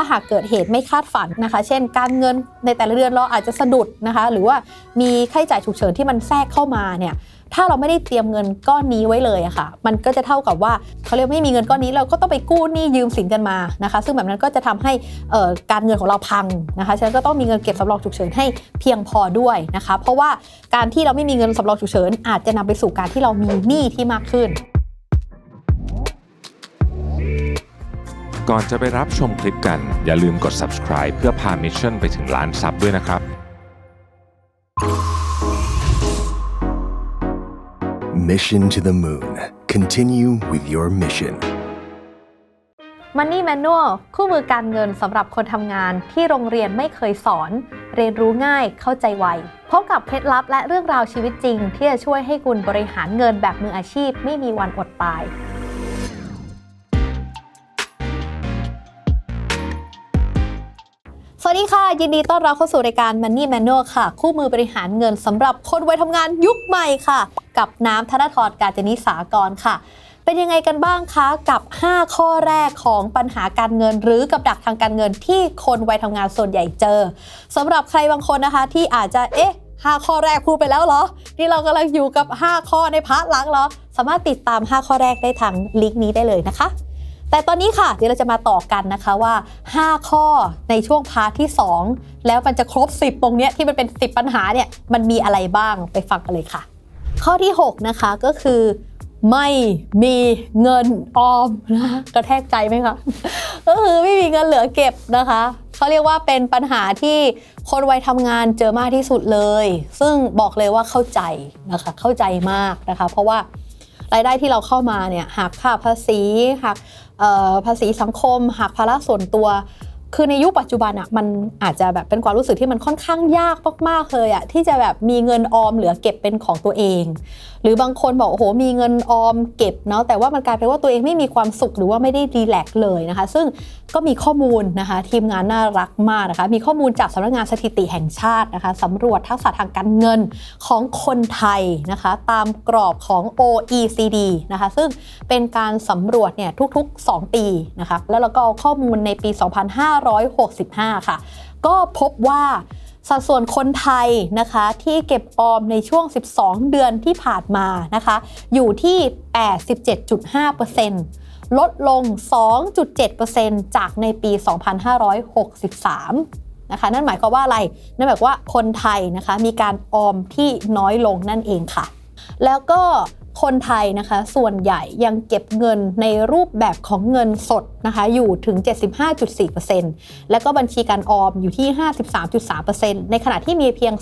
ถ้าหากเกิดเหตุไม่คาดฝันนะคะ เช่น การเงินในแต่ละเดือนเราอาจจะสะดุดนะคะ หรือว่ามีค่าใช้จ่ายฉุกเฉินที่มันแทรกเข้ามาเนี่ยถ้าเราไม่ได้เตรียมเงินก้อนนี้ไว้เลยอะค่ะ มันก็จะเท่ากับว่าเขาเรียกไม่มีเงินก้อนนี้เราก็ต้องไปกู้หนี้ยืมสินกันมานะคะ ซึ่งแบบนั้นก็จะทำให้การเงินของเราพังนะคะฉะนั้นก็ต้องมีเงินเก็บสำรองฉุกเฉินให้เพียงพอด้วยนะคะ เพราะว่าการที่เราไม่มีเงินสำรองฉุกเฉินอาจจะนำไปสู่การที่เรามีหนี้ที่มากขึ้น ก่อนจะไปรับชมคลิปกัน อย่าลืมกด subscribe เพื่อพามิชชั่นไปถึงล้านซับด้วยนะครับ Mission to the moon. Continue with your mission. Money Manual คู่มือการเงินสำหรับคนทำงานที่โรงเรียนไม่เคยสอน เรียนรู้ง่ายเข้าใจไวพบกับเคล็ดลับและเรื่องราวชีวิตจริง ที่จะช่วยให้คุณบริหารเงินแบบมืออาชีพไม่มีวันอดตาย วัสดีค่ะ ยินดีต้อนรับเข้าสู่รายการ Money Manual ค่ะ คู่มือบริหารเงินสำหรับคนวัยทำงานยุคใหม่ค่ะ กับน้ำธนทรการจนิสากรค่ะ เป็นยังไงกันบ้างคะกับ 5 ข้อแรกของปัญหาการเงิน หรือกับดักทางการเงินที่คนวัยทำงานส่วนใหญ่เจอสำหรับใครบางคนนะคะที่อาจจะเอ๊ะ5 ข้อแรกพูดไปแล้วเหรอ นี่เรากำลังอยู่กับ 5 ข้อในพาร์ทหลังเหรอ สามารถติดตาม 5 ข้อแรกได้ทางลิงก์นี้ได้เลยนะคะ แต่ตอนนี้ค่ะ เดี๋ยวเราจะมาต่อกันนะคะว่า 5 ข้อในช่วงพาร์ทที่ 2 แล้วมันจะครบ 10 ตรงเนี้ยที่มันเป็น 10 ปัญหาเนี่ยมันมีอะไรบ้างไปฟังกันเลยค่ะ ข้อที่ 6 นะคะก็คือไม่มีเงินออมนะกระแทกใจไหมคะก็คือไม่มีเงินเหลือเก็บนะคะเขาเรียกว่าเป็นปัญหาที่คนวัยทำงานเจอมากที่สุดเลย ซึ่งบอกเลยว่าเข้าใจนะคะเข้าใจมากนะคะ เพราะว่ารายได้ที่เราเข้ามาเนี่ยหักค่าภาษีหัก ภาษีสังคมหักภาระส่วนตัว คือในยุคปัจจุบันอะมันอาจจะแบบเป็นความรู้สึกที่มันค่อนข้างยากมากๆเลยอะที่จะแบบมีเงินออมเหลือเก็บเป็นของตัวเอง หรือบางคนบอกโอ้โหมีเงินออมเก็บเนาะแต่ว่ามันกลายเป็นว่าตัวเองไม่มีความสุขหรือว่าไม่ได้รีแลกซ์เลยนะคะ ซึ่งก็มีข้อมูลนะคะ ทีมงานน่ารักมากนะคะ มีข้อมูลจากสำนักงานสถิติแห่งชาตินะคะสำรวจทักษะทางการเงินของคนไทยนะคะ ตามกรอบของ OECD นะคะ ซึ่งเป็นการสำรวจเนี่ยทุกๆ 2 ปีนะคะแล้วเราก็เอาข้อมูลในปี2565 ค่ะ ก็พบว่าสัดส่วนคนไทยนะคะที่เก็บออมในช่วง 12 เดือนที่ผ่านมานะคะ อยู่ที่ 87.5%ลดลง 2.7%จากในปี 2563นะคะนั่นหมายความว่าอะไร นั่นหมายความว่าคนไทยนะคะมีการออมที่น้อยลงนั่นเองค่ะ แล้วก็ คนไทยนะคะ ส่วนใหญ่ยังเก็บเงินในรูปแบบของเงินสดนะคะอยู่ถึง 75.4%แล้วก็บัญชีการออมอยู่ที่ 53.3%ในขณะที่มีเพียง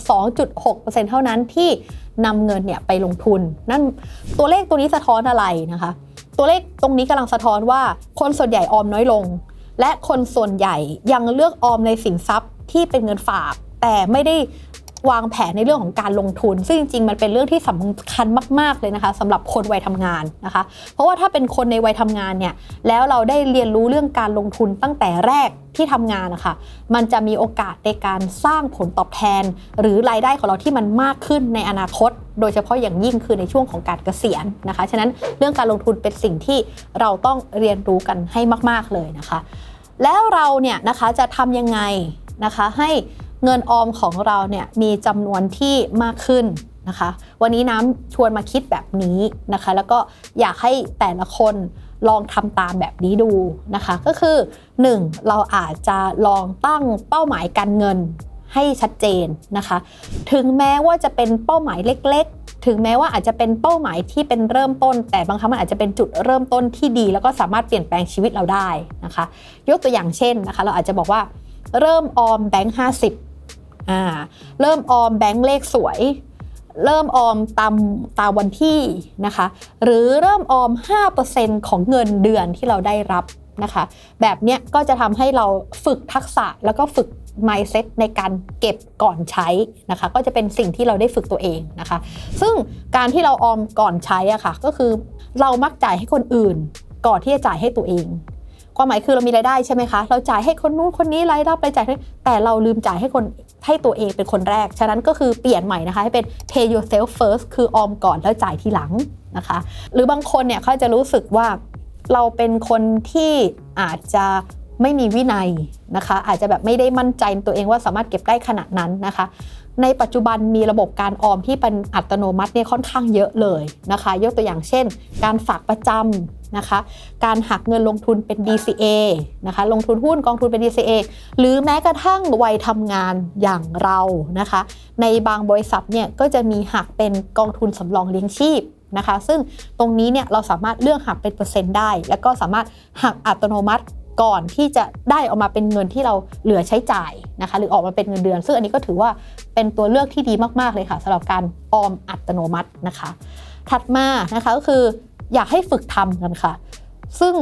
2.6%เท่านั้นที่นำเงินเนี่ยไปลงทุน นั่นตัวเลขตัวนี้สะท้อนอะไรนะคะ ตัวเลขตรงนี้กำลังสะท้อนว่าคนส่วนใหญ่ออมน้อยลง และคนส่วนใหญ่ยังเลือกออมในสินทรัพย์ที่เป็นเงินฝาก แต่ไม่ได้ วางแผนในเรื่องของการลงทุน ซึ่งจริงๆ มันเป็นเรื่องที่สำคัญมาก ๆ เลยนะคะสำหรับคนวัยทำงานนะคะ เพราะว่าถ้าเป็นคนในวัยทำงานเนี่ยแล้วเราได้เรียนรู้เรื่องการลงทุนตั้งแต่แรกที่ทำงานนะคะมันจะมีโอกาสในการสร้างผลตอบแทน หรือรายได้ของเราที่มันมากขึ้นในอนาคต โดยเฉพาะอย่างยิ่งคือในช่วงของการเกษียณนะคะฉะนั้นเรื่องการลงทุนเป็นสิ่งที่เราต้องเรียนรู้กันให้มาก ๆเลยนะคะ แล้วเราเนี่ยนะคะจะทำยังไงนะคะให้ เงินออมของเราเนี่ยมีจำนวนที่มากขึ้นนะคะ วันนี้น้ำชวนมาคิดแบบนี้นะคะ แล้วก็อยากให้แต่ละคนลองทำตามแบบนี้ดูนะคะ ก็คือ 1. เราอาจจะลองตั้งเป้าหมายการเงินให้ชัดเจนนะคะ ถึงแม้ว่าจะเป็นเป้าหมายเล็กๆ ถึงแม้ว่าอาจจะเป็นเป้าหมายที่เป็นเริ่มต้น แต่บางครั้งมันอาจจะเป็นจุดเริ่มต้นที่ดี แล้วก็สามารถเปลี่ยนแปลงชีวิตเราได้นะคะ ยกตัวอย่างเช่นนะคะ เราอาจจะบอกว่าเริ่มออมแบงค์ห้าสิบ อ่าเริ่มออมแบงค์เลขสวย เริ่มออมตามตามวันที่นะคะ หรือเริ่มออม 5%ของเงินเดือนที่เราได้รับนะคะ แบบเนี้ยก็จะทำให้เราฝึกทักษะแล้วก็ฝึก mindset ในการเก็บก่อนใช้นะคะ ก็จะเป็นสิ่งที่เราได้ฝึกตัวเองนะคะ ซึ่งการที่เราออมก่อนใช้อะค่ะก็คือเรามักจ่ายให้คนอื่น ก่อนที่จะจ่ายให้ตัวเองความหมายคือเรามีรายได้ใช่ไหมคะ เราจ่ายให้คนนู้นคนนี้รายรับรายจ่ายแต่เราลืมจ่ายให้คน ให้ตัวเองเป็นคนแรก ฉะนั้นก็คือเปลี่ยนใหม่นะคะให้เป็น pay yourself first คือออมก่อนแล้วจ่ายทีหลังนะคะ หรือบางคนเนี่ยเขาจะรู้สึกว่าเราเป็นคนที่อาจจะไม่มีวินัยนะคะ อาจจะแบบไม่ได้มั่นใจในตัวเองว่าสามารถเก็บได้ขนาดนั้นนะคะ ในปัจจุบันมีระบบการออมที่เป็นอัตโนมัติเนี่ยค่อนข้างเยอะเลยนะคะ ยกตัวอย่างเช่น การฝากประจำนะคะ การหักเงินลงทุนเป็น DCA นะคะ ลงทุนหุ้นกองทุนเป็น DCA หรือแม้กระทั่งวัยทำงานอย่างเรานะคะ ในบางบริษัทเนี่ยก็จะมีหักเป็นกองทุนสำรองเลี้ยงชีพนะคะ ซึ่งตรงนี้เนี่ยเราสามารถเลือกหักเป็นเปอร์เซ็นต์ได้ แล้วก็สามารถหักอัตโนมัติ ก่อนที่จะได้ออกมาเป็นเงินที่เราเหลือใช้จ่ายนะคะ หรือออกมาเป็นเงินเดือน ซึ่งอันนี้ก็ถือว่าเป็นตัวเลือกที่ดีมากๆเลยค่ะสำหรับการออมอัตโนมัตินะคะ ถัดมานะคะก็คืออยากให้ฝึกทำกันค่ะ ซึ่ง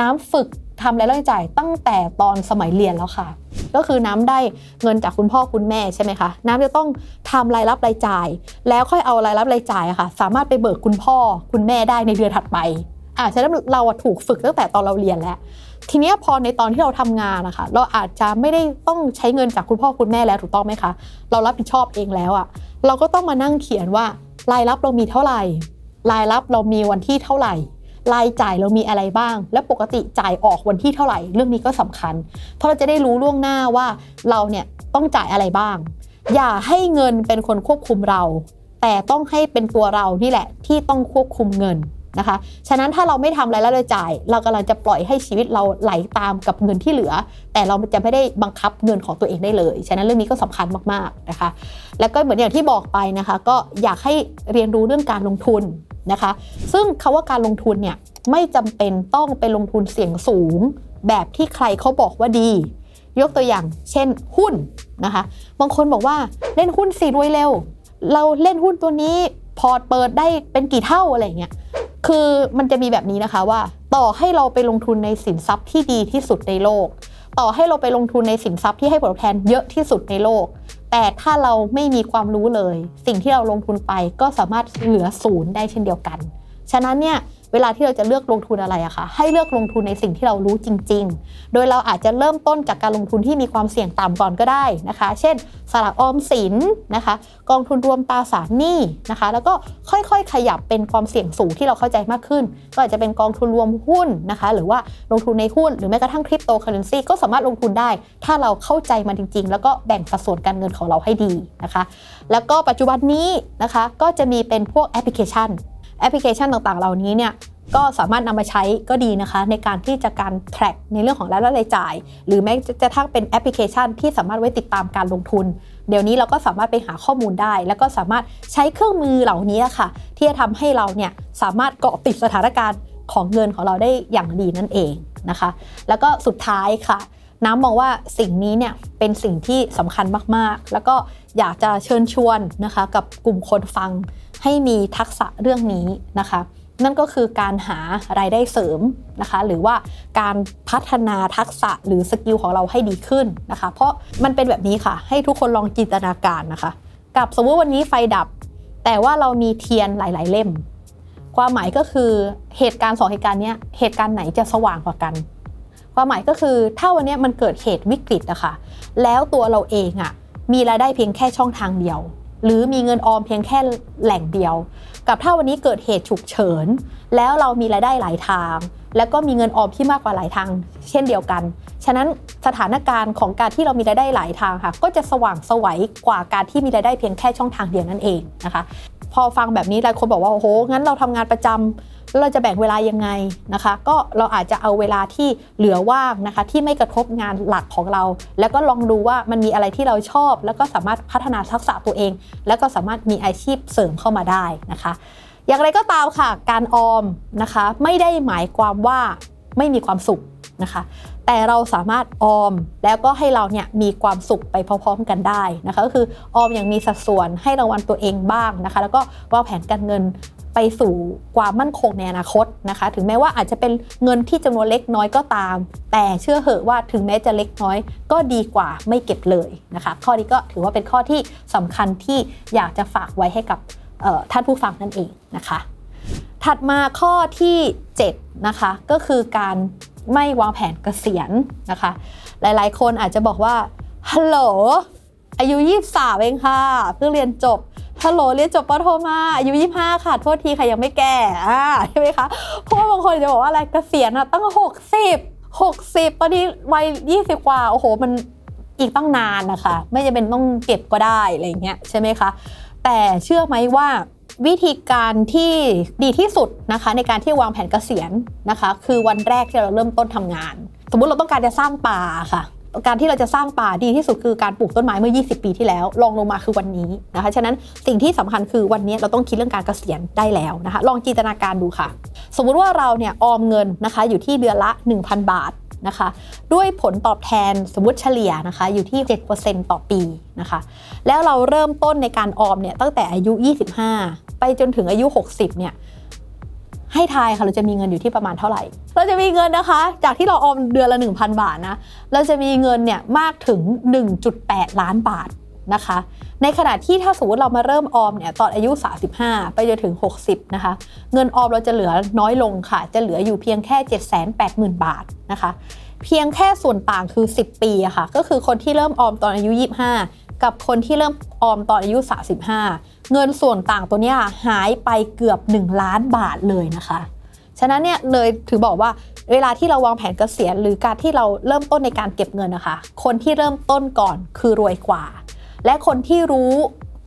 น้ำฝึกทำรายรับรายจ่ายตั้งแต่ตอนสมัยเรียนแล้วค่ะ ก็คือน้ำได้เงินจากคุณพ่อคุณแม่ใช่ไหมคะ น้ำจะต้องทำรายรับรายจ่าย แล้วค่อยเอารายรับรายจ่ายค่ะ สามารถไปเบิกคุณพ่อคุณแม่ได้ในเดือนถัดไป อ่าฉะนั้นเราถูกฝึกตั้งแต่ตอนเราเรียนแล้ว ทีนี้พอในตอนที่เราทำงานนะคะเราอาจจะไม่ได้ต้องใช้เงินจากคุณพ่อคุณแม่แล้วถูกต้องไหมคะ เรารับผิดชอบเองแล้วอะเราก็ต้องมานั่งเขียนว่ารายรับเรามีเท่าไหร่ รายรับเรามีวันที่เท่าไหร่รายจ่ายเรามีอะไรบ้าง และปกติจ่ายออกวันที่เท่าไหร่ เรื่องนี้ก็สำคัญ เพราะเราจะได้รู้ล่วงหน้าว่าเราเนี่ยต้องจ่ายอะไรบ้าง อย่าให้เงินเป็นคนควบคุมเรา แต่ต้องให้เป็นตัวเรานี่แหละที่ต้องควบคุมเงิน นะคะ ฉะนั้นถ้าเราไม่ทำรายรับรายจ่าย เรากำลังจะปล่อยให้ชีวิตเราไหลตามกับเงินที่เหลือ แต่เราจะไม่ได้บังคับเงินของตัวเองได้เลย ฉะนั้นเรื่องนี้ก็สำคัญมากๆนะคะ แล้วก็เหมือนอย่างที่บอกไปนะคะ ก็อยากให้เรียนรู้เรื่องการลงทุนนะคะ ซึ่งคาว่าการลงทุนเนี่ยไม่จำเป็นต้องไปลงทุนเสี่ยงสูง แบบที่ใครเขาบอกว่าดี ยกตัวอย่างเช่นหุ้นนะคะ บางคนบอกว่าเล่นหุ้นสิรวยเร็ว เราเล่นหุ้นตัวนี้พอร์ตเปิดได้เป็นกี่เท่าอะไรเงี้ย คือมันจะมีแบบนี้นะคะว่า ต่อให้เราไปลงทุนในสินทรัพย์ที่ดีที่สุดในโลก ต่อให้เราไปลงทุนในสินทรัพย์ที่ให้ผลตอบแทนเยอะที่สุดในโลก แต่ถ้าเราไม่มีความรู้เลย สิ่งที่เราลงทุนไปก็สามารถเหลือศูนย์ได้เช่นเดียวกัน ฉะนั้นเนี่ย เวลาที่เราจะเลือกลงทุนอะไรอะคะให้เลือกลงทุนในสิ่งที่เรารู้จริง ๆ โดยเราอาจจะเริ่มต้นจากการลงทุนที่มีความเสี่ยงต่ำก่อนก็ได้นะคะ เช่น สลากออมสินนะคะ กองทุนรวมตราสารหนี้นะคะ แล้วก็ค่อยๆ ขยับเป็นความเสี่ยงสูงที่เราเข้าใจมากขึ้น ก็อาจจะเป็นกองทุนรวมหุ้นนะคะ หรือว่าลงทุนในหุ้นหรือแม้กระทั่งคริปโตเคอเรนซีก็สามารถลงทุนได้ ถ้าเราเข้าใจมันจริง ๆ แล้วก็แบ่งสัดส่วนการเงินของเราให้ดีนะคะ แล้วก็ปัจจุบันนี้นะคะก็จะมีเป็นพวกแอปพลิเคชัน แอปพลิเคชันต่างๆ เหล่านี้เนี่ยก็สามารถนำมาใช้ก็ดีนะคะ ในการที่จะการ track ในเรื่องของรายรับรายจ่าย หรือแม้จะทั้งเป็นแอปพลิเคชันที่สามารถไว้ติดตามการลงทุน เดี๋ยวนี้เราก็สามารถไปหาข้อมูลได้ แล้วก็สามารถใช้เครื่องมือเหล่านี้ค่ะ ที่จะทำให้เราเนี่ยสามารถเกาะติดสถานการณ์ของเงินของเราได้อย่างดีนั่นเองนะคะ แล้วก็สุดท้ายค่ะ น้ำมองว่าสิ่งนี้เนี่ยเป็นสิ่งที่สำคัญมากๆ แล้วก็อยากจะเชิญชวนนะคะ กับกลุ่มคนฟัง ให้มีทักษะเรื่องนี้นะคะนั่นก็คือการหารายได้เสริมนะคะหรือว่าการพัฒนาทักษะหรือสกิลของเราให้ดีขึ้นนะคะ เพราะมันเป็นแบบนี้ค่ะ ให้ทุกคนลองจินตนาการนะคะ กับสมมติวันนี้ไฟดับ แต่ว่าเรามีเทียนหลาย ๆ เล่ม ความหมายก็คือเหตุการณ์สองเหตุการณ์นี้เหตุการณ์ไหนจะสว่างกว่ากัน ความหมายก็คือถ้าวันนี้มันเกิดเหตุวิกฤตอะค่ะแล้วตัวเราเองอะมีรายได้เพียงแค่ช่องทางเดียว หรือมีเงินออมเพียงแค่แหล่งเดียว กับถ้าวันนี้เกิดเหตุฉุกเฉิน แล้วเรามีรายได้หลายทาง แล้วก็มีเงินออมที่มากกว่าหลายทาง เช่นเดียวกัน ฉะนั้นสถานการณ์ของการที่เรามีรายได้หลายทางค่ะ ก็จะสว่างสวัยกว่าการที่มีรายได้เพียงแค่ช่องทางเดียวนั่นเองนะคะ พอฟังแบบนี้หลายคนบอกว่าโอ้โหงั้นเราทำงานประจำ แล้วเราจะแบ่งเวลายังไงนะคะ ก็เราอาจจะเอาเวลาที่เหลือว่างนะคะ ที่ไม่กระทบงานหลักของเรา แล้วก็ลองดูว่ามันมีอะไรที่เราชอบ แล้วก็สามารถพัฒนาทักษะตัวเอง แล้วก็สามารถมีอาชีพเสริมเข้ามาได้นะคะ อย่างไรก็ตามค่ะ การออมนะคะ ไม่ได้หมายความว่าไม่มีความสุขนะคะ แต่เราสามารถออมแล้วก็ให้เราเนี่ยมีความสุขไปพร้อมๆกันได้นะคะก็คือออมอย่างมีสัดส่วนให้รางวัลตัวเองบ้างนะคะ แล้วก็วางแผนการเงินไปสู่ความมั่นคงในอนาคตนะคะ ถึงแม้ว่าอาจจะเป็นเงินที่จำนวนเล็กน้อยก็ตาม แต่เชื่อเหอะว่าถึงแม้จะเล็กน้อย ก็ดีกว่าไม่เก็บเลยนะคะ ข้อนี้ก็ถือว่าเป็นข้อที่สำคัญที่อยากจะฝากไว้ให้กับท่านผู้ฟังนั่นเองนะคะ ถัดมาข้อที่ 7 นะคะ ก็คือการ ไม่วางแผนเกษียณนะคะ หลายๆ คนอาจจะบอกว่าฮัลโหลอายุ23เองค่ะ เพิ่งเรียนจบฮัลโหลเรียนจบปโทมาอายุ25 ค่ะ โทษทีค่ะ ยังไม่แก่อ่าใช่ไหมคะเพราะว่าบางคนจะบอกว่าอะไรเกษียณอะตั้ง 60 60 ตอนนี้วัย 20 กว่า โอ้โห มันอีกตั้งนานนะคะ ไม่จำเป็นต้องเก็บก็ได้อะไรอย่างเงี้ยใช่ไหมคะ แต่เชื่อไหมว่า วิธีการที่ดีที่สุดนะคะในการที่วางแผนเกษียณนะคะ คือวันแรกที่เราเริ่มต้นทำงาน สมมุติเราต้องการจะสร้างป่าค่ะ การที่เราจะสร้างป่าดีที่สุดคือการปลูกต้นไม้เมื่อ 20 ปีที่แล้วลองลงมาคือวันนี้นะคะฉะนั้นสิ่งที่สำคัญคือวันนี้เราต้องคิดเรื่องการเกษียณได้แล้วนะคะ ลองจินตนาการดูค่ะ สมมุติว่าเราเนี่ยออมเงินนะคะ อยู่ที่เดือนละ 1,000 บาทนะคะด้วยผลตอบแทนสมมติเฉลี่ยนะคะอยู่ที่ 7%ต่อปีนะคะแล้วเราเริ่มต้นในการออมเนี่ยตั้งแต่อายุ 25 ไปจนถึงอายุ 60 เนี่ย ให้ทายค่ะเราจะมีเงินอยู่ที่ประมาณเท่าไหร่ เราจะมีเงินนะคะ จากที่เราออมเดือนละ 1,000 บาทนะ เราจะมีเงินเนี่ยมากถึง 1.8 ล้านบาทนะคะ ในขณะที่ถ้าสมมติเรามาเริ่มออมเนี่ยตอนอายุ 35 ไปจนถึง 60 นะคะ เงินออมเราจะเหลือน้อยลงค่ะ จะเหลืออยู่เพียงแค่ 780,000 บาทนะคะ เพียงแค่ส่วนต่างคือ 10 ปีอะค่ะ ก็คือคนที่เริ่มออมตอนอายุ 25 กับคนที่เริ่มออมตอนอายุ 35 เงินส่วนต่างตัวนี้หายไปเกือบ 1 ล้านบาทเลยนะคะ ฉะนั้นเนี่ยเลยถือบอกว่าเวลาที่เราวางแผนเกษียณหรือการที่เราเริ่มต้นในการเก็บเงินนะคะ คนที่เริ่มต้นก่อนคือรวยกว่า และคนที่รู้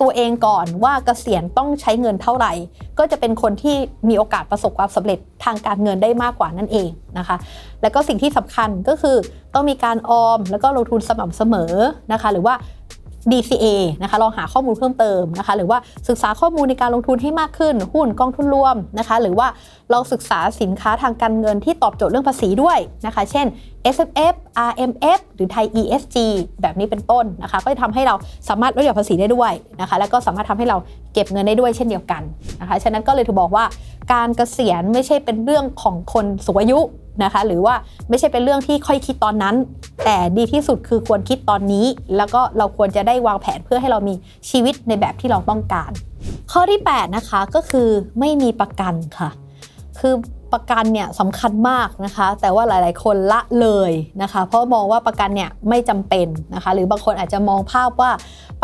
ตัวเองก่อนว่าเกษียณต้องใช้เงินเท่าไหร่ ก็จะเป็นคนที่มีโอกาสประสบความสำเร็จทางการเงินได้มากกว่านั่นเองนะคะ แล้วก็สิ่งที่สำคัญก็คือต้องมีการออมแล้วก็ลงทุนสม่ำเสมอนะคะ หรือว่า DCA นะคะลองหาข้อมูลเพิ่มเติมนะคะ หรือว่าศึกษาข้อมูลในการลงทุนให้มากขึ้น หุ้นกองทุนรวมนะคะ หรือว่าเราศึกษาสินค้าทางการเงินที่ตอบโจทย์เรื่องภาษีด้วยนะคะ เช่น S F F R M F หรือไทย E S G แบบนี้เป็นต้นนะคะ ก็จะทำให้เราสามารถลดหย่อนภาษีได้ด้วยนะคะ แล้วก็สามารถทำให้เราเก็บเงินได้ด้วยเช่นเดียวกันนะคะ ฉะนั้นก็เลยถือบอกว่าการเกษียณไม่ใช่เป็นเรื่องของคนสูงอายุ นะคะ หรือว่าไม่ใช่เป็นเรื่องที่ค่อยคิดตอนนั้น แต่ดีที่สุดคือควรคิดตอนนี้ แล้วก็เราควรจะได้วางแผนเพื่อให้เรามีชีวิตในแบบที่เราต้องการ ข้อที่ 8 นะคะก็คือไม่มีประกันค่ะ คือประกันเนี่ยสำคัญมากนะคะ แต่ว่าหลาย ๆ คนละเลยนะคะ เพราะมองว่าประกันเนี่ยไม่จำเป็นนะคะ หรือบางคนอาจจะมองภาพว่า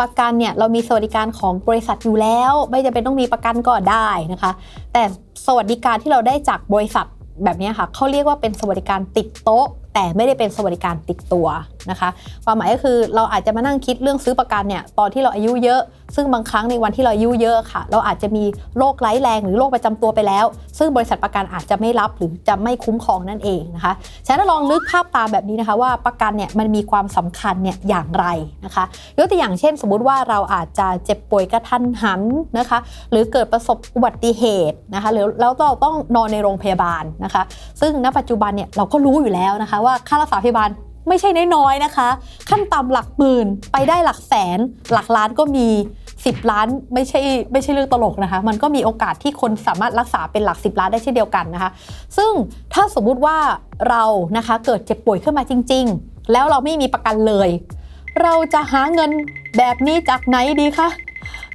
ประกันเนี่ยเรามีสวัสดิการของบริษัทอยู่แล้ว ไม่จำเป็นต้องมีประกันก็ได้นะคะ แต่สวัสดิการที่เราได้จากบริษัท แบบนี้ค่ะเขาเรียกว่าเป็นสวัสดิการติดโต๊ะ แต่ไม่ได้เป็นสวัสดิการติดตัว นะคะความหมายก็คือเราอาจจะมานั่งคิดเรื่องซื้อประกันเนี่ยตอนที่เราอายุเยอะ ซึ่งบางครั้งในวันที่เราอายุเยอะค่ะ เราอาจจะมีโรคร้ายแรงหรือโรคประจำตัวไปแล้ว ซึ่งบริษัทประกันอาจจะไม่รับหรือจะไม่คุ้มครองนั่นเองนะคะฉะนั้นลองนึกภาพตามแบบนี้นะคะว่าประกันเนี่ยมันมีความสำคัญเนี่ยอย่างไรนะคะยกตัวอย่างเช่น สมมุติว่าเราอาจจะเจ็บป่วยกระทันหันนะคะ หรือเกิดประสบอุบัติเหตุนะคะหรือแล้วเราต้องนอนในโรงพยาบาลนะคะ ซึ่งณปัจจุบันเนี่ยเราก็รู้อยู่แล้วนะคะว่าค่ารักษาพยาบาล ไม่ใช่น้อยๆนะคะ ขั้นต่ำหลักหมื่นไปได้หลักแสน หลักล้านก็มี 10 ล้านไม่ใช่ไม่ใช่เรื่องตลกนะคะ มันก็มีโอกาสที่คนสามารถรักษาเป็นหลัก 10 ล้านได้เช่นเดียวกันนะคะ ซึ่งถ้าสมมุติว่าเรานะคะเกิดเจ็บป่วยขึ้นมาจริง ๆ แล้วเราไม่มีประกันเลย เราจะหาเงินแบบนี้จากไหนดีคะ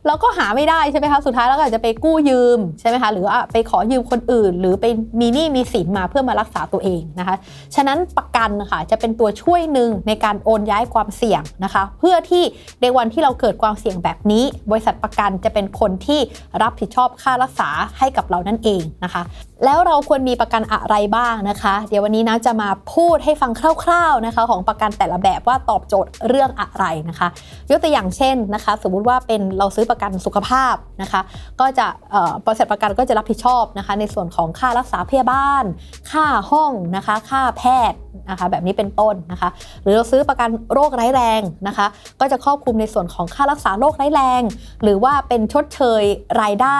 เราก็หาไม่ได้ใช่ไหมคะสุดท้ายเราก็อาจจะไปกู้ยืมใช่ไหมคะหรือว่าไปขอยืมคนอื่น หรือไปมีหนี้มีสินมาเพื่อมารักษาตัวเองนะคะ ฉะนั้นประกันค่ะจะเป็นตัวช่วยหนึ่งในการโอนย้ายความเสี่ยงนะคะ เพื่อที่ในวันที่เราเกิดความเสี่ยงแบบนี้ บริษัทประกันจะเป็นคนที่รับผิดชอบค่ารักษาให้กับเรานั่นเองนะคะ แล้วเราควรมีประกันอะไรบ้างนะคะ เดี๋ยววันนี้นะจะมาพูดให้ฟังคร่าวๆนะคะ ของประกันแต่ละแบบว่าตอบโจทย์เรื่องอะไรนะคะ ยกตัวอย่างเช่นนะคะ สมมุติว่าเป็นเราซื้อประกันสุขภาพนะคะ ก็จะเอ่อบริษัทประกันก็จะรับผิดชอบนะคะ ในส่วนของค่ารักษาพยาบาล ค่าห้องนะคะ ค่าแพทย์นะคะ แบบนี้เป็นต้นนะคะ หรือเราซื้อประกันโรคร้ายแรงนะคะ ก็จะครอบคลุมในส่วนของค่ารักษาโรคร้ายแรง หรือว่าเป็นชดเชยรายได้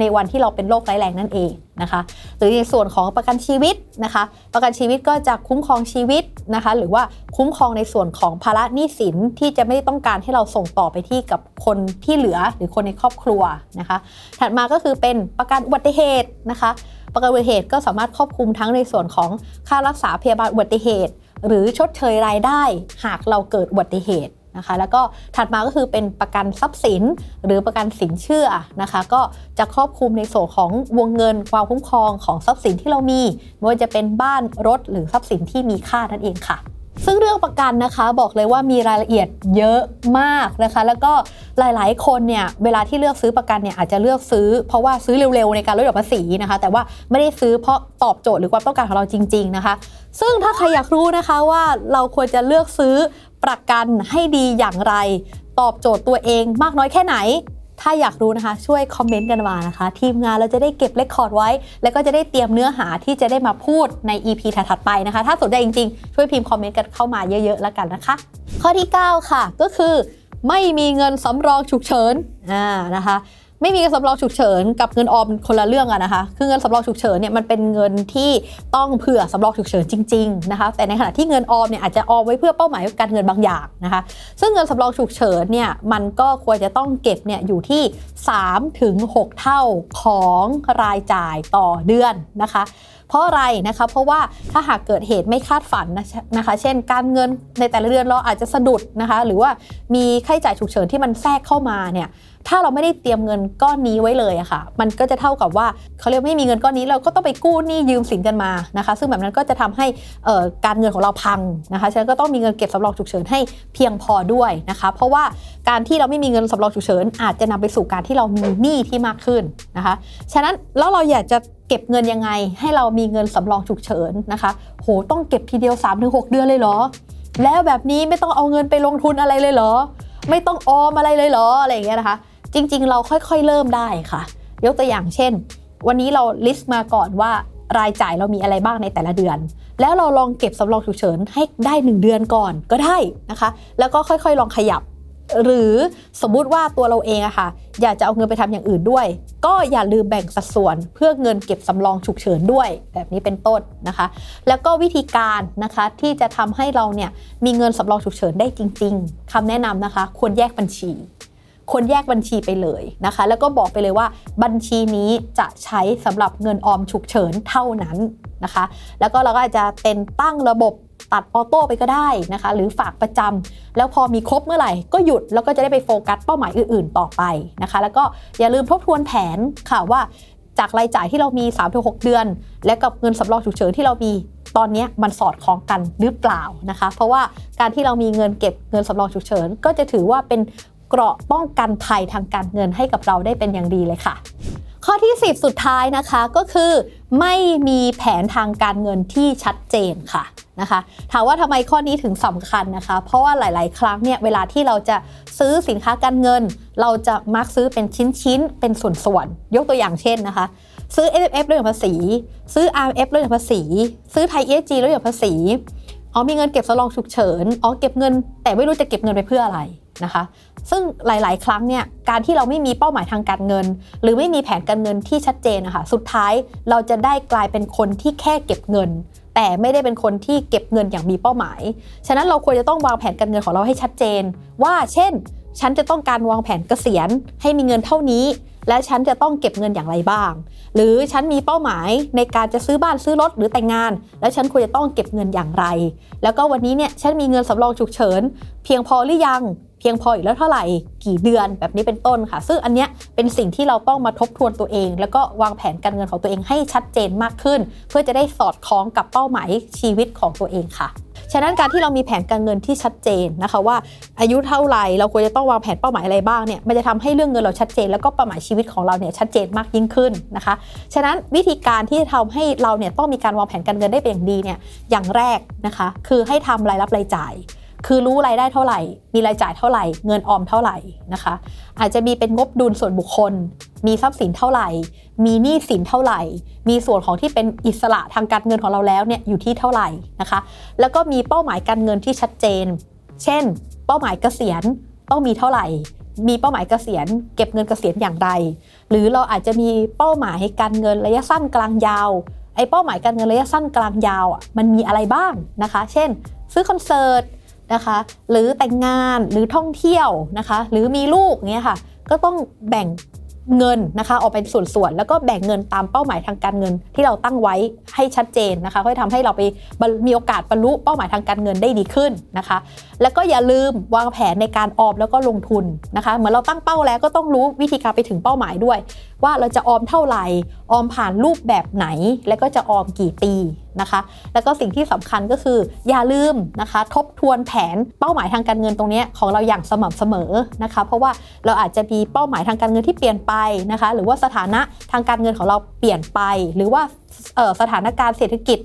ในวันที่เราเป็นโรคร้ายแรงนั่นเอง นะคะหรือในส่วนของประกันชีวิตนะคะ ประกันชีวิตก็จะคุ้มครองชีวิตนะคะ หรือว่าคุ้มครองในส่วนของภาระหนี้สินที่จะไม่ต้องการให้เราส่งต่อไปที่กับคนที่เหลือหรือคนในครอบครัวนะคะ ถัดมาก็คือเป็นประกันอุบัติเหตุนะคะ ประกันอุบัติเหตุก็สามารถครอบคลุมทั้งในส่วนของค่ารักษาพยาบาลอุบัติเหตุ หรือชดเชยรายได้ หากเราเกิดอุบัติเหตุ นะคะ แล้วก็ถัดมาก็คือเป็นประกันทรัพย์สิน หรือประกันสินเชื่อนะคะ ก็จะครอบคลุมในส่วนของวงเงินความคุ้มครองของทรัพย์สินที่เรามีไม่ว่าจะเป็นบ้านรถหรือทรัพย์สินที่มีค่านั่นเองค่ะซึ่งเรื่องประกันนะคะบอกเลยว่ามีรายละเอียดเยอะมากนะคะ แล้วก็หลายๆ คนเนี่ยเวลาที่เลือกซื้อประกันเนี่ยอาจจะเลือกซื้อ เพราะว่าซื้อเร็วๆในการลดหย่อนภาษีนะคะ แต่ว่าไม่ได้ซื้อเพราะตอบโจทย์หรือความต้องการของเราจริง ๆนะคะ ซึ่งถ้าใครอยากรู้นะคะว่าเราควรจะเลือกซื้อ ประกันให้ดีอย่างไร ตอบโจทย์ตัวเองมากน้อยแค่ไหน ถ้าอยากรู้นะคะ ช่วยคอมเมนต์กันมานะคะ ทีมงานเราจะได้เก็บเรคคอร์ดไว้ แล้วก็จะได้เตรียมเนื้อหาที่จะได้มาพูดใน EP ถัดๆไปนะคะ ถ้าสนใจจริงๆ ช่วยพิมพ์คอมเมนต์กันเข้ามาเยอะๆแล้วกันนะคะ ข้อที่ 9 ค่ะ ก็คือ ไม่มีเงินสำรองฉุกเฉินอ่านะคะ ไม่มีเงินสำรองฉุกเฉินกับเงินออมคนละเรื่องอะนะคะคือเงินสำรองฉุกเฉินเนี่ยมันเป็นเงินที่ต้องเผื่อสำรองฉุกเฉินจริงๆนะคะแต่ในขณะที่เงินออมเนี่ยอาจจะออมไว้เพื่อเป้าหมายการเงินบางอย่างนะคะซึ่งเงินสำรองฉุกเฉินเนี่ยมันก็ควรจะต้องเก็บเนี่ยอยู่ที่3ถึง6เท่าของรายจ่ายต่อเดือนนะคะเพราะอะไรนะคะ เพราะว่าถ้าหากเกิดเหตุไม่คาดฝันนะคะ เช่น การเงินในแต่ละเดือนเราอาจจะสะดุดนะคะ หรือว่ามีค่าใช้จ่ายฉุกเฉินที่มันแทรกเข้ามาเนี่ยถ้าเราไม่ได้เตรียมเงินก้อนนี้ไว้เลยอะค่ะ มันก็จะเท่ากับว่าเขาเรียกไม่มีเงินก้อนนี้เราก็ต้องไปกู้หนี้ยืมสินกันมานะคะ ซึ่งแบบนั้นก็จะทำให้การเงินของเราพังนะคะฉะนั้นก็ต้องมีเงินเก็บสำรองฉุกเฉินให้เพียงพอด้วยนะคะ เพราะว่าการที่เราไม่มีเงินสำรองฉุกเฉินอาจจะนำไปสู่การที่เรามีหนี้ที่มากขึ้นนะคะ ฉะนั้นแล้วเราอยากจะเก็บเงินยังไง ให้เรามีเงินสำรองฉุกเฉินนะคะ โหต้องเก็บทีเดียว 3-6 เดือนเลยเหรอ แล้วแบบนี้ไม่ต้องเอาเงินไปลงทุนอะไรเลยเหรอ ไม่ต้องออมอะไรเลยเหรออะไรอย่างเงี้ยนะคะ จริงๆ เราค่อยๆเริ่มได้ค่ะ ยกตัวอย่างเช่น วันนี้เราลิสต์มาก่อนว่ารายจ่ายเรามีอะไรบ้างในแต่ละเดือน แล้วเราลองเก็บสำรองฉุกเฉินให้ได้ 1 เดือนก่อนก็ได้นะคะ แล้วก็ค่อยๆ ลองขยับ หรือสมมุติว่าตัวเราเองอะค่ะ อยากจะเอาเงินไปทำอย่างอื่นด้วย ก็อย่าลืมแบ่งสัดส่วนเพื่อเงินเก็บสำรองฉุกเฉินด้วย แบบนี้เป็นต้นนะคะ แล้วก็วิธีการนะคะที่จะทำให้เราเนี่ยมีเงินสำรองฉุกเฉินได้จริง ๆคำแนะนำนะคะ ควรแยกบัญชีควรแยกบัญชีไปเลยนะคะ แล้วก็บอกไปเลยว่าบัญชีนี้จะใช้สำหรับเงินออมฉุกเฉินเท่านั้นนะคะ แล้วก็เราก็อาจจะเป็นตั้งระบบ ตัดออโต้ไปก็ได้นะคะ หรือฝากประจำแล้วพอมีครบเมื่อไหร่ก็หยุดแล้วก็จะได้ไปโฟกัสเป้าหมายอื่น ๆ ต่อไปนะคะ แล้วก็อย่าลืมทบทวนแผนค่ะว่าจากรายจ่ายที่เรามี 3-6 เดือน และกับเงินสำรองฉุกเฉินที่เรามีตอนนี้มันสอดคล้องกันหรือเปล่านะคะ เพราะว่าการที่เรามีเงินเก็บเงินสำรองฉุกเฉิน ก็จะถือว่าเป็นเกราะป้องกันภัยทางการเงินให้กับเราได้เป็นอย่างดีเลยค่ะ ข้อที่ 10 สุดท้ายนะคะก็คือไม่มีแผนทางการเงินที่ชัดเจนค่ะนะคะถามว่าทำไมข้อนี้ถึงสำคัญนะคะ เพราะว่าหลาย ๆ ครั้งเนี่ยเวลาที่เราจะซื้อสินค้าการเงิน เราจะมักซื้อเป็นชิ้น ๆ เป็นส่วน ๆ ยกตัวอย่างเช่นนะคะ ซื้อ f f ลดหย่อนภาษี ซื้อ RF ลดหย่อนภาษี ซื้อไทย ESG ลดหย่อนภาษีอ๋อมีเงินเก็บสำรองฉุกเฉินอ๋อเก็บเงิน แต่ไม่รู้จะเก็บเงินไปเพื่ออะไร นะคะ ซึ่งหลาย ๆ ครั้งเนี่ยการที่เราไม่มีเป้าหมายทางการเงิน หรือไม่มีแผนการเงินที่ชัดเจนนะคะสุดท้ายเราจะได้กลายเป็นคนที่แค่เก็บเงิน แต่ไม่ได้เป็นคนที่เก็บเงินอย่างมีเป้าหมาย ฉะนั้นเราควรจะต้องวางแผนการเงินของเราให้ชัดเจน ว่าเช่น ฉันจะต้องการวางแผนเกษียณให้มีเงินเท่านี้ และฉันจะต้องเก็บเงินอย่างไรบ้าง หรือฉันมีเป้าหมายในการจะซื้อบ้านซื้อรถหรือแต่งงาน แล้วฉันควรจะต้องเก็บเงินอย่างไร แล้วก็วันนี้เนี่ยฉันมีเงินสำรองฉุกเฉิน เพียงพอหรือยัง เพียงพออีกแล้วเท่าไหร่ กี่เดือนแบบนี้เป็นต้นค่ะ ซึ่งอันเนี้ยเป็นสิ่งที่เราต้องมาทบทวนตัวเอง แล้วก็วางแผนการเงินของตัวเองให้ชัดเจนมากขึ้น เพื่อจะได้สอดคล้องกับเป้าหมายชีวิตของตัวเองค่ะ ฉะนั้นการที่เรามีแผนการเงินที่ชัดเจนนะคะว่าอายุเท่าไหร่เราควรจะต้องวางแผนเป้าหมายอะไรบ้างเนี่ยมันจะทำให้เรื่องเงินเราชัดเจน แล้วก็เป้าหมายชีวิตของเราเนี่ยชัดเจนมากยิ่งขึ้นนะคะ ฉะนั้นวิธีการที่จะทำให้เราเนี่ยต้องมีการวางแผนการเงินได้เป็นอย่างดีเนี่ยอย่างแรกนะคะคือให้ทำรายรับรายจ่าย คือรู้รายได้เท่าไหร่ มีรายจ่ายเท่าไหร่ เงินออมเท่าไหร่นะคะ อาจจะมีเป็นงบดุลส่วนบุคคล มีทรัพย์สินเท่าไหร่ มีหนี้สินเท่าไหร่ มีส่วนของที่เป็นอิสระทางการเงินของเราแล้วเนี่ยอยู่ที่เท่าไหร่นะคะ แล้วก็มีเป้าหมายการเงินที่ชัดเจน เช่น เป้าหมายเกษียณต้องมีเท่าไหร่ มีเป้าหมายเกษียณ เก็บเงินเกษียณอย่างไร หรือเราอาจจะมีเป้าหมายการเงินระยะสั้นกลางยาวไอ้เป้าหมายการเงินระยะสั้นกลางยาวอะมันมีอะไรบ้างนะคะ เช่น ซื้อคอนเสิร์ต นะคะ หรือแต่งงานหรือท่องเที่ยวนะคะ หรือมีลูกเงี้ยค่ะ ก็ต้องแบ่งเงินนะคะออกเป็นส่วนๆ แล้วก็แบ่งเงินตามเป้าหมายทางการเงินที่เราตั้งไว้ให้ชัดเจนนะคะก็จะทำให้เราไปมีโอกาสบรรลุเป้าหมายทางการเงินได้ดีขึ้นนะคะ แล้วก็อย่าลืมวางแผนในการออมแล้วก็ลงทุนนะคะเหมือนเราตั้งเป้าแล้วก็ต้องรู้วิธีการไปถึงเป้าหมายด้วย ว่าเราจะออมเท่าไหร่ออมผ่านรูปแบบไหน และก็จะออมกี่ปีนะคะ แล้วก็สิ่งที่สำคัญก็คือ อย่าลืมนะคะ ทบทวนแผนเป้าหมายทางการเงินตรงนี้ของเราอย่างสม่ำเสมอนะคะ เพราะว่าเราอาจจะมีเป้าหมายทางการเงินที่เปลี่ยนไปนะคะ หรือว่าสถานะทางการเงินของเราเปลี่ยนไป หรือว่าสถานการณ์เศรษฐกิจ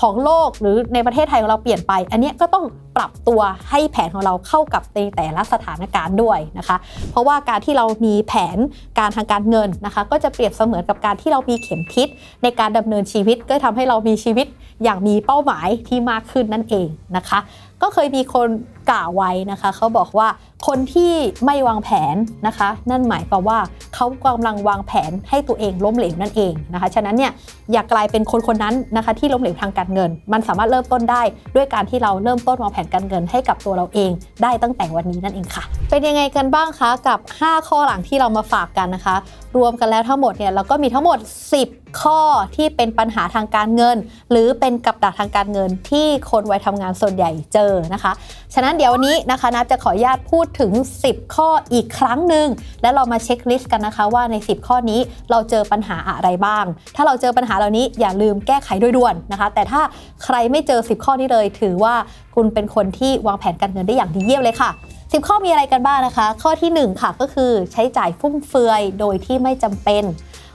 ของโลกหรือในประเทศไทยของเราเปลี่ยนไป อันนี้ก็ต้องปรับตัวให้แผนของเราเข้ากับในแต่ละสถานการณ์ด้วยนะคะ เพราะว่าการที่เรามีแผนการทางการเงินนะคะ ก็จะเปรียบเสมือนกับการที่เรามีเข็มทิศในการดำเนินชีวิตก็ทำให้เรามีชีวิตอย่างมีเป้าหมายที่มากขึ้นนั่นเองนะคะ ก็เคยมีคนกล่าวไว้นะคะ เขาบอกว่าคนที่ไม่วางแผนนะคะ นั่นหมายความว่าเขากำลังวางแผนให้ตัวเองล้มเหลวนั่นเองนะคะ ฉะนั้นเนี่ยอย่ากลายเป็นคนคนนั้นนะคะที่ล้มเหลวทางการเงิน มันสามารถเริ่มต้นได้ด้วยการที่เราเริ่มต้นวางแผนการเงินให้กับตัวเราเอง ได้ตั้งแต่วันนี้นั่นเองค่ะ เป็นยังไงกันบ้างคะกับ 5 ข้อหลังที่เรามาฝากกันนะคะ รวมกันแล้วทั้งหมดเนี่ยเราก็มีทั้งหมด 10 ข้อที่เป็นปัญหาทางการเงิน หรือเป็นกับดักทางการเงินที่คนวัยทำงานส่วนใหญ่เจอนะคะ ฉะนั้นเดี๋ยววันนี้นะคะนับจะขออนุญาตพูดถึง 10 ข้ออีกครั้งหนึ่งแล้วเรามาเช็คลิสต์กันนะคะว่าใน 10 ข้อนี้เราเจอปัญหาอะไรบ้าง ถ้าเราเจอปัญหาเหล่านี้อย่าลืมแก้ไขโดยด่วนนะคะ แต่ถ้าใครไม่เจอ 10 ข้อนี้เลย ถือว่าคุณเป็นคนที่วางแผนการเงินได้อย่างดีเยี่ยมเลยค่ะ 10 ข้อมีอะไรกันบ้างนะคะ ข้อทีหนึ่1 ค่ะก็คือใช้จ่ายฟุ่มเฟือยโดยที่ไม่จำเป็น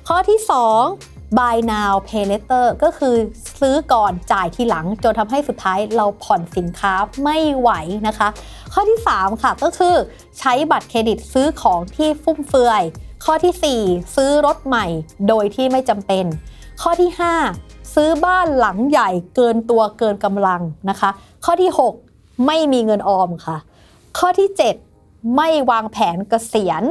ข้อที่ 2 buy now pay later ก็คือซื้อก่อนจ่ายทีหลัง จนทำให้สุดท้ายเราผ่อนสินค้าไม่ไหวนะคะ ข้อที่ 3 ค่ะก็คือใช้บัตรเครดิตซื้อของที่ฟุ่มเฟือย ข้อทีสี่4 ซื้อรถใหม่โดยที่ไม่จำเป็น ข้อที่ 5 ซื้อบ้านหลังใหญ่เกินตัวเกินกำลังนะคะ ข้อที่ 6 ไม่มีเงินออมค่ะ ข้อที่ 7 ไม่วางแผนเกษียณ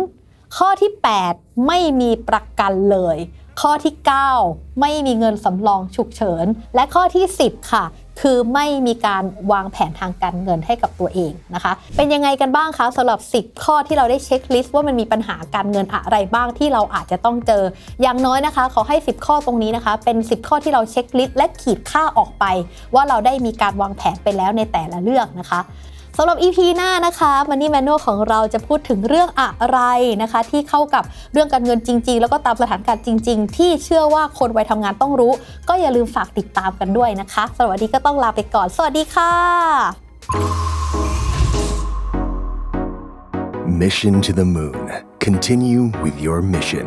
ข้อที่ 8 ไม่มีประกันเลย ข้อที่ 9 ไม่มีเงินสำรองฉุกเฉิน และข้อที่ 10 ค่ะ คือไม่มีการวางแผนทางการเงินให้กับตัวเองนะคะ เป็นยังไงกันบ้างคะสำหรับ 10 ข้อที่เราได้เช็คลิสต์ว่ามันมีปัญหาการเงินอะไรบ้างที่เราอาจจะต้องเจอ อย่างน้อยนะคะ ขอให้ 10 ข้อตรงนี้นะคะ เป็น 10 ข้อที่เราเช็คลิสต์และขีดค่าออกไป ว่าเราได้มีการวางแผนไปแล้วในแต่ละเรื่องนะคะ สำหรับ EP หน้านะคะ Money Manual ของเราจะพูดถึงเรื่องอะไรนะคะ ที่เข้ากับเรื่องการเงินจริง ๆ แล้วก็ตามสถานการณ์จริง ๆ ที่เชื่อว่าคนวัยทำงานต้องรู้ ก็อย่าลืมฝากติดตามกันด้วยนะคะสำหรับวันนี้ก็ต้องลาไปก่อน สวัสดีค่ะ Mission to the Moon. Continue with your mission.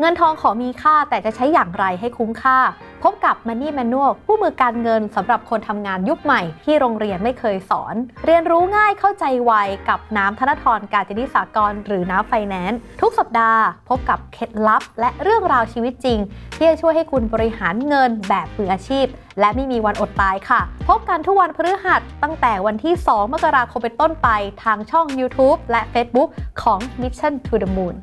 เงินทองของมีค่าแต่จะใช้อย่างไรให้คุ้มค่า พบกับ Money Manual ผู้มือการเงินสำหรับคนทำงานยุคใหม่ที่โรงเรียนไม่เคยสอน เรียนรู้ง่ายเข้าใจไวกับน้ำธนทรการจนิสากร หรือน้ำไฟแนนซ์ทุกสัปดาห์ พบกับเคล็ดลับ และเรื่องราวชีวิตจริง ที่จะช่วยให้คุณบริหารเงินแบบมืออาชีพ และไม่มีวันอดตายค่ะ พบกันทุกวันพฤหัสตั้งแต่วันที่ 2 มกราคมเป็นต้นไปทางช่อง YouTube และ Facebook ของ Mission to the Moon